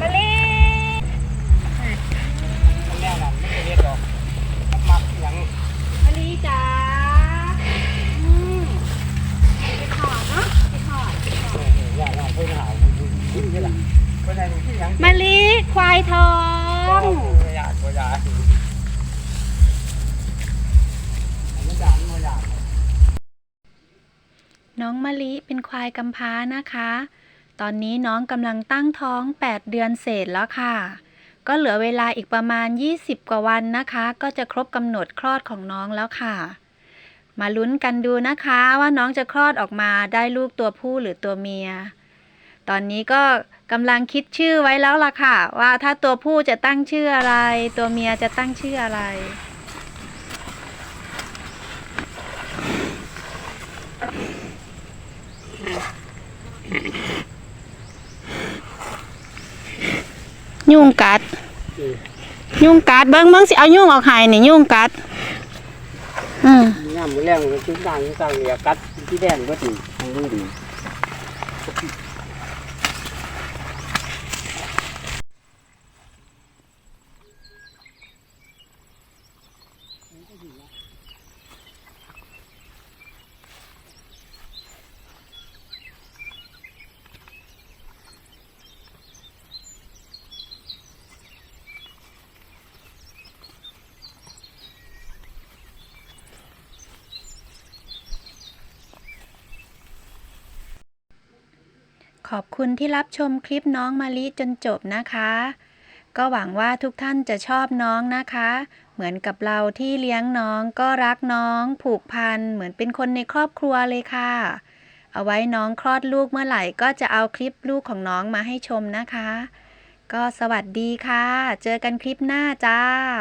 มาลีแน่นอนไม่เรียกดอกมักอย่างมาลีจ๋าอืมไปถอดเนาะไปถอดไปถอดอย่างอย่างเพื่อนหาคุณนี่แหละเพื่อนไหนที่ยังมาลีควายทองตัวยาตัวยามันด่ามันด่า น้องมะลิเป็นควายกำพร้านะคะ ตอนนี้น้องกำลังตั้งท้อง 8 เดือนเศษแล้วค่ะ ก็เหลือเวลาอีกประมาณ 20 กว่าวันนะคะ ก็จะครบกำหนดคลอดของน้องแล้วค่ะ มาลุ้นกันดูนะคะว่าน้องจะคลอดออกมาได้ลูกตัวผู้หรือตัวเมีย ตอนนี้ก็กำลังคิดชื่อไว้แล้วล่ะค่ะ ว่าถ้าตัวผู้จะตั้งชื่ออะไร ตัวเมียจะตั้งชื่ออะไร ยุงกัด ยุงกัดเบิ้งเบิ้งสิเอายุงออกใหายนี่ยุงกัด อืมย่ามมือแรงมันชิ้นต่างชิ้นต่างเนี่ยกัดที่แดงก็ดีทางดูดี ขอบคุณที่รับชมคลิปน้องมะลิจนจบนะคะ ก็หวังว่าทุกท่านจะชอบน้องนะคะ เหมือนกับเราที่เลี้ยงน้องก็รักน้อง ผูกพันเหมือนเป็นคนในครอบครัวเลยค่ะ เอาไว้น้องคลอดลูกเมื่อไหร่ก็จะเอาคลิปลูกของน้องมาให้ชมนะคะ ก็สวัสดีค่ะ เจอกันคลิปหน้าจ้า